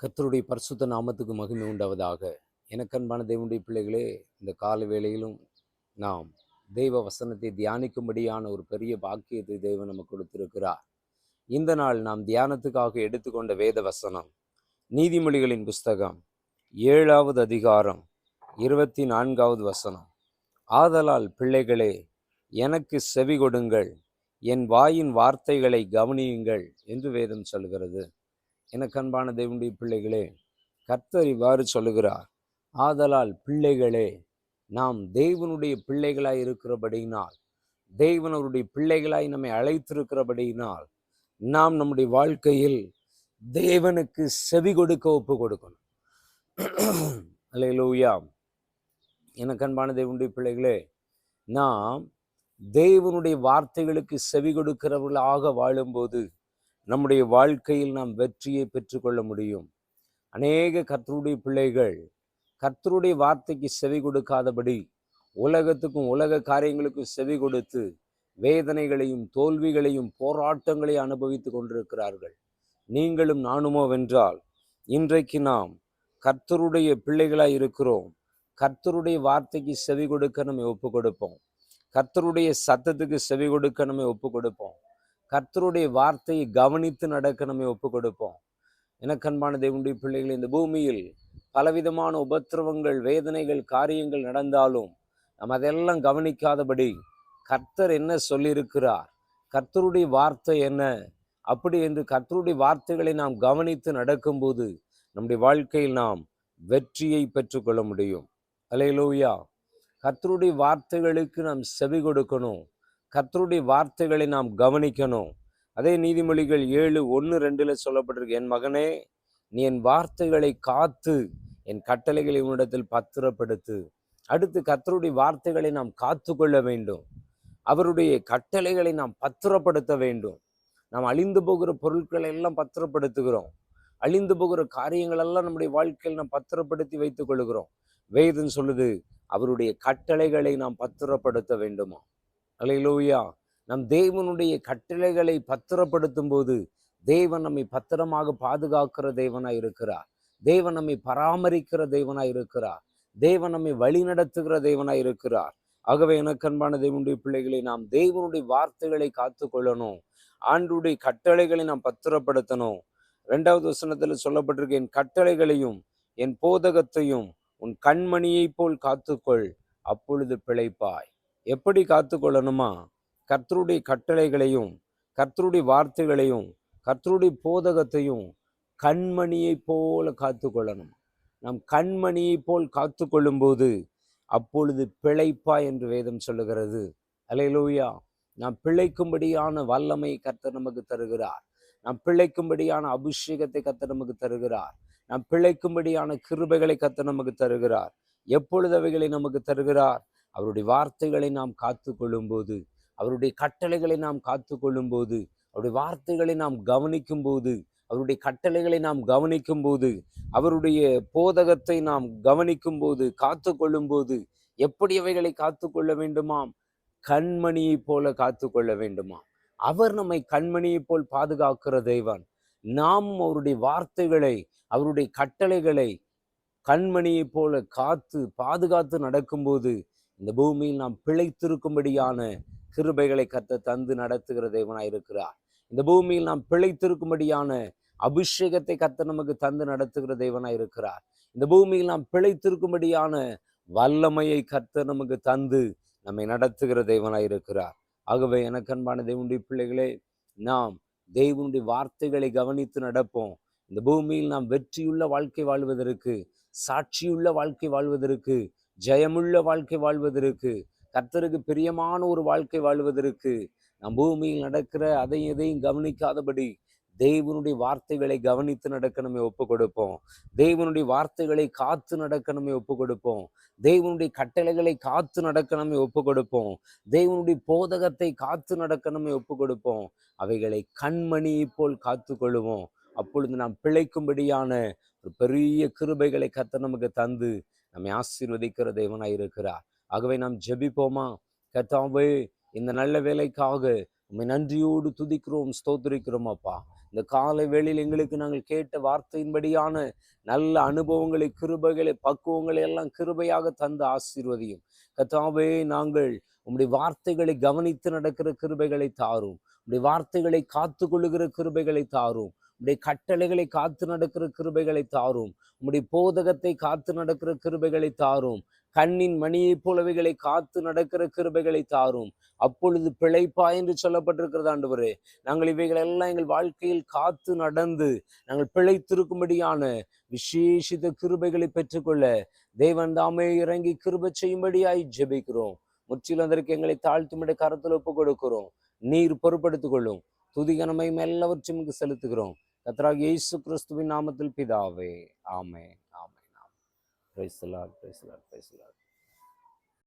கர்த்தருடைய பரிசுத்த நாமத்துக்கு மகிமை உண்டாவதாக. எனக்கன்பான தேவனுடைய பிள்ளைகளே இந்த கால வேளையிலும் நாம் தெய்வ வசனத்தை தியானிக்கும்படியான ஒரு பெரிய பாக்கியத்தை தேவன் நமக்கு கொடுத்திருக்கிறார். இந்த நாள் நாம் தியானத்துக்காக எடுத்துக்கொண்ட வேத வசனம் நீதிமொழிகளின் புஸ்தகம் ஏழாவது அதிகாரம் இருபத்தி நான்காவது வசனம். ஆதலால் பிள்ளைகளே எனக்கு செவி கொடுங்கள் என் வாயின் வார்த்தைகளை கவனியுங்கள் என்று வேதம் சொல்கிறது. எனக்கு அன்பான தேவனுடைய பிள்ளைகளே கர்த்தர் இவ்வாறு சொல்லுகிறார் ஆதலால் பிள்ளைகளே நாம் தேவனுடைய பிள்ளைகளாய் இருக்கிறபடியினால் தேவனவருடைய பிள்ளைகளாய் நம்மை அழைத்திருக்கிறபடியினால் நாம் நம்முடைய வாழ்க்கையில் தேவனுக்கு செவி கொடுக்க ஒப்பு கொடுக்கணும் அல்லேலூயா எனக்கு அன்பான தேவனுடைய பிள்ளைகளே நாம் தேவனுடைய வார்த்தைகளுக்கு செவி கொடுக்கிறவர்களாக வாழும்போது நம்முடைய வாழ்க்கையில் நாம் வெற்றியை பெற்றுக்கொள்ள முடியும். அநேக கர்த்தருடைய பிள்ளைகள் கர்த்தருடைய வார்த்தைக்கு செவி கொடுக்காதபடி உலகத்துக்கும் உலக காரியங்களுக்கும் செவி கொடுத்து வேதனைகளையும் தோல்விகளையும் போராட்டங்களையும் அனுபவித்து கொண்டிருக்கிறார்கள். நீங்களும் நானுமோ வென்றால் இன்றைக்கு நாம் கர்த்தருடைய பிள்ளைகளாய் இருக்கிறோம். கர்த்தருடைய வார்த்தைக்கு செவி கொடுக்க நம்ம ஒப்பு கொடுப்போம் கர்த்தருடைய சத்தத்துக்கு செவி கொடுக்க நம்ம ஒப்பு கொடுப்போம் கர்த்தருடைய வார்த்தையை கவனித்து நடக்க நம்ம ஒப்பு கொடுப்போம் எனக்கு தேவனுடைய பிள்ளைகள் இந்த பூமியில் பலவிதமான உபத்திரவங்கள் வேதனைகள் காரியங்கள் நடந்தாலும் நம்ம அதெல்லாம் கவனிக்காதபடி கர்த்தர் என்ன சொல்லியிருக்கிறார்? கர்த்தருடைய வார்த்தை என்ன? அப்படி என்று கர்த்தருடைய வார்த்தைகளை நாம் கவனித்து நடக்கும்போது நம்முடைய வாழ்க்கையில் நாம் வெற்றியை பெற்றுக்கொள்ள முடியும். அலையலூயா கர்த்தருடைய வார்த்தைகளுக்கு நாம் செவி கொடுக்கணும். கர்த்தருடைய வார்த்தைகளை நாம் கவனிக்கணும். அதே நீதிமொழிகள் ஏழு ஒன்று ரெண்டில் சொல்லப்பட்டிருக்கு என் மகனே நீ என் வார்த்தைகளை காத்து என் கட்டளைகளை உன்னிடத்தில் பத்திரப்படுத்து. அடுத்து கர்த்தருடைய வார்த்தைகளை நாம் காத்து கொள்ள வேண்டும். அவருடைய கட்டளைகளை நாம் பத்திரப்படுத்த வேண்டும். நாம் அழிந்து போகிற பொருட்களை எல்லாம் பத்திரப்படுத்துகிறோம். அழிந்து போகிற காரியங்களெல்லாம் நம்முடைய வாழ்க்கையில் நாம் பத்திரப்படுத்தி வைத்துக் கொள்கிறோம். வேதன் சொல்லுது அவருடைய கட்டளைகளை நாம் பத்திரப்படுத்த வேண்டுமா? அலையிலோயா நம் தேவனுடைய கட்டளைகளை பத்திரப்படுத்தும் போது தேவன் நம்மை பத்திரமாக பாதுகாக்கிற தேவனாய் இருக்கிறார். தேவன் நம்மை பராமரிக்கிற தேவனாய் இருக்கிறார். தேவன் நம்மை வழி நடத்துகிற தேவனாய் இருக்கிறார். ஆகவே எனக்கன்பான தேவனுடைய பிள்ளைகளை நாம் தேவனுடைய வார்த்தைகளை காத்து கொள்ளணும் ஆண்டுடைய கட்டளைகளை நாம் பத்திரப்படுத்தணும். ரெண்டாவது வசனத்தில் சொல்லப்பட்டிருக்க என் கட்டளைகளையும் என் போதகத்தையும் உன் கண்மணியைப் போல் காத்துக்கொள் அப்பொழுது பிழைப்பாய். எப்படி காத்துக்கொள்ளணுமா? கர்த்தருடைய கட்டளைகளையும் கர்த்தருடைய வார்த்தைகளையும் கர்த்தருடைய போதகத்தையும் கண்மணியைப் போல காத்துக்கொள்ளணும். நாம் கண்மணியைப் போல் காத்து கொள்ளும்போது அப்பொழுது பிழைப்பா என்று வேதம் சொல்லுகிறது. அலையலூயா நாம் பிழைக்கும்படியான வல்லமை கர்த்தர் நமக்கு தருகிறார். நாம் பிழைக்கும்படியான அபிஷேகத்தை கர்த்தர் நமக்கு தருகிறார். நாம் பிழைக்கும்படியான கிருபைகளை கர்த்தர் நமக்கு தருகிறார். எப்பொழுது அவைகளை நமக்கு தருகிறார்? அவருடைய வார்த்தைகளை நாம் காத்து கொள்ளும்போது அவருடைய கட்டளைகளை நாம் காத்து கொள்ளும்போது அவருடைய வார்த்தைகளை நாம் கவனிக்கும் போது அவருடைய கட்டளைகளை நாம் கவனிக்கும் போது அவருடைய போதகத்தை நாம் கவனிக்கும் போது காத்து கொள்ளும் போது எப்படி அவைகளை காத்து கொள்ள வேண்டுமாம்? கண்மணியைப் போல காத்து கொள்ள வேண்டுமா அவர் நம்மை கண்மணியைப் போல் பாதுகாக்கிற தெய்வன் நாம் அவருடைய வார்த்தைகளை அவருடைய கட்டளைகளை கண்மணியைப் போல காத்து பாதுகாத்து நடக்கும்போது இந்த பூமியில் நாம் பிழைத்திருக்கும்படியான கிருபைகளை கத்த தந்து நடத்துகிற தேவனாயிருக்கிறார் இந்த பூமியில் நாம் பிழைத்திருக்கும்படியான அபிஷேகத்தை கத்த நமக்கு தந்து நடத்துகிற தேவனாயிருக்கிறார் இந்த பூமியில் நாம் பிழைத்திருக்கும்படியான வல்லமையை கத்த நமக்கு தந்து நம்மை நடத்துகிற தேவனாயிருக்கிறார் ஆகவே எனக்கு அன்பான தேவனுடைய பிள்ளைகளே நாம் தெய்வனுடைய வார்த்தைகளை கவனித்து நடப்போம். இந்த பூமியில் நாம் வெற்றியுள்ள வாழ்க்கை வாழ்வதற்கு சாட்சியுள்ள வாழ்க்கை வாழ்வதற்கு ஜெயமுள்ள வாழ்க்கை வாழ்வதற்கு கர்த்தருக்கு பிரியமான ஒரு வாழ்க்கை வாழ்வதற்கு நம் பூமியில் நடக்கிற அதையும் எதையும் கவனிக்காதபடி தேவனுடைய வார்த்தைகளை கவனித்து நடக்க நம்ம ஒப்பு கொடுப்போம். தேவனுடைய வார்த்தைகளை காத்து நடக்க நம்ம ஒப்பு கொடுப்போம். தேவனுடைய கட்டளைகளை காத்து நடக்க நம்ம ஒப்பு கொடுப்போம். தேவனுடைய போதகத்தை காத்து நடக்க நம்ம ஒப்பு கொடுப்போம். அவைகளை கண்மணியை போல் காத்து கொள்வோம் அப்பொழுது நாம் பிழைக்கும்படியான ஒரு பெரிய கிருபைகளை கத்த நமக்கு தந்து நம்மை ஆசீர்வதிக்கிற தேவனாய் இருக்கிறார். ஆகவே நாம் ஜெபிப்போமா? கர்த்தாவே இந்த நல்ல வேலைக்காக உண்மை நன்றியோடு துதிக்கிறோம் ஸ்தோத்திரிக்கிறோம் அப்பா. இந்த காலை வேளையில் எங்களுக்கு நாங்கள் கேட்ட வார்த்தையின்படியான நல்ல அனுபவங்களை கிருபைகளை பக்குவங்களை எல்லாம் கிருபையாக தந்து ஆசீர்வதியும். கத்தாவே நாங்கள் உம்முடைய வார்த்தைகளை கவனித்து நடக்கிற கிருபைகளை தாரும். உம்முடைய வார்த்தைகளை காத்து கொள்ளுகிற கிருபைகளை தாரும். உம்முடைய கட்டளைகளை காத்து நடக்கிற கிருபைகளை தாரும். உம்முடைய போதகத்தை காத்து நடக்கிற கிருபைகளை தாரும். கண்ணின் மணியைப் போலவைகளை காத்து நடக்கிற கிருபைகளை தாரும். அப்பொழுது பிழைப்பா என்று சொல்லப்பட்டிருக்கிறது ஆண்டவரே. நாங்கள் இவைகள் எல்லாம் எங்கள் வாழ்க்கையில் காத்து நடந்து நாங்கள் பிழைத்திருக்கும்படியான விசேஷித்த கிருபைகளை பெற்றுக்கொள்ள தேவன் தாமே இறங்கி கிருபை செய்யும்படியாய் ஜெபிக்கிறோம். முற்றிலும் அதற்கு எங்களை தாழ்த்தும்படி கரத்தில் ஒப்பு கொடுக்கிறோம் நீர் பொறுப்படுத்திக் கொள்ளும். துதிகனமை எல்லாவற்றையும் இங்கு செலுத்துகிறோம். கத்ராக் இயேசு கிறிஸ்துவின் நாமத்தில் பிதாவே. ஆமே ஆமே ஆமே பிரைஸ் லார்ட் பிரைஸ்